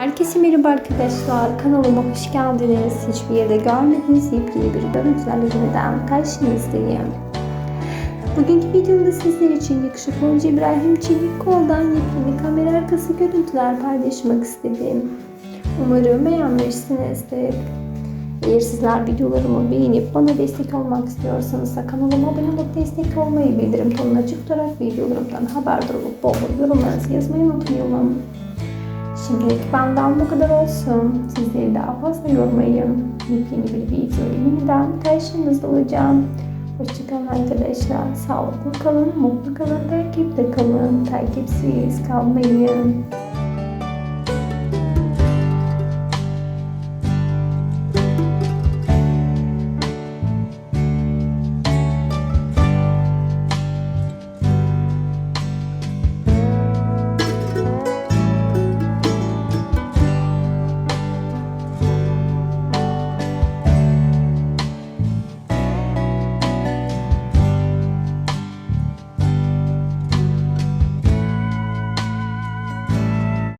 Herkese merhaba arkadaşlar. Kanalıma hoş geldiniz. Hiçbir yerde görmediğiniz yepyeni bir görüntülerle yeniden karşınızdayım. Bugünkü videomda sizler için yakışıklı oyuncu İbrahim Çelikkol'dan yepyeni kamera arkası görüntüler paylaşmak istedim. Umarım beğenmişsinizdir. Eğer sizler videolarımı beğenip bana destek olmak istiyorsanız da kanalıma abone olup destek olmayı, bildirim tonunu açık videolarımdan haberdar olup bol bol yorumlarınızı yazmayı unutmayalım. Şimdilik benden bu kadar olsun. Sizleri daha fazla yormayın. Yepyeni bir video yeniden karşınızda olacağım. Hoşçakalın arkadaşlar. Sağlıklı kalın, mutlu kalın, takipte kalın. Takipsiz kalmayın.